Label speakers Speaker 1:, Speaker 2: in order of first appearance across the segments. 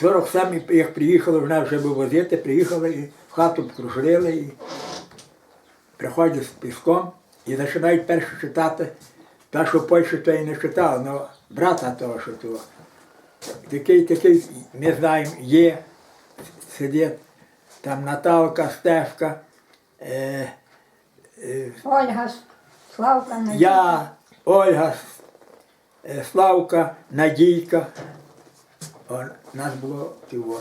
Speaker 1: 47 як приїхали, вона вже вивозити, приїхали і в хату покружили і приходять з піском і починають перше читати. Та, що Польщу, то і не читав, але брата того, що того. Такий, такий, ми знаємо, є, сидить, там Наталка, Стефка, е, е,
Speaker 2: Ольга, Славка, Надія.
Speaker 1: я, Ольга, е, Славка, Надійка. Нас було цього.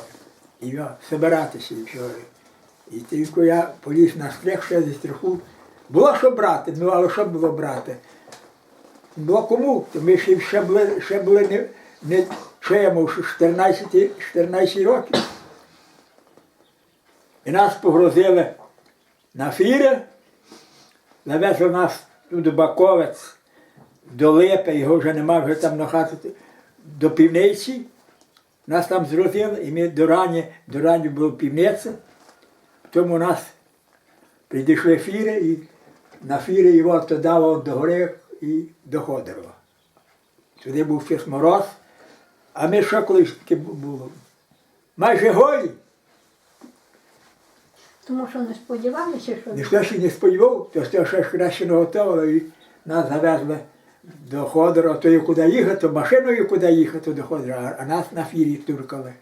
Speaker 1: І я збиратися і. І тільки я поліз на стріх, ще зі стриху. Було що брати, ну але що було брати? Було кому? То ми ще, ще були, ще були не, не що я мав, 14, 14 років. І нас погрозили на фіри, завезли нас до Баковець, до Липи, його вже нема, вже там на хату, до півниці. Нас там зрозили, і ми до рані, до рані була півниця. Потім у нас підійшли фіри, і на фірі його то дало до гори і до Ходорова. Сюди був щось мороз, а ми що колись таке було? Майже голі.
Speaker 2: Тому що не сподівалися, що
Speaker 1: Ніхто ще не сподівав, то що ще краще не готово, і нас завезли до Ходора, то і куди їхати, машиною куди їхати до Ходора, а- нас на фірі туркали.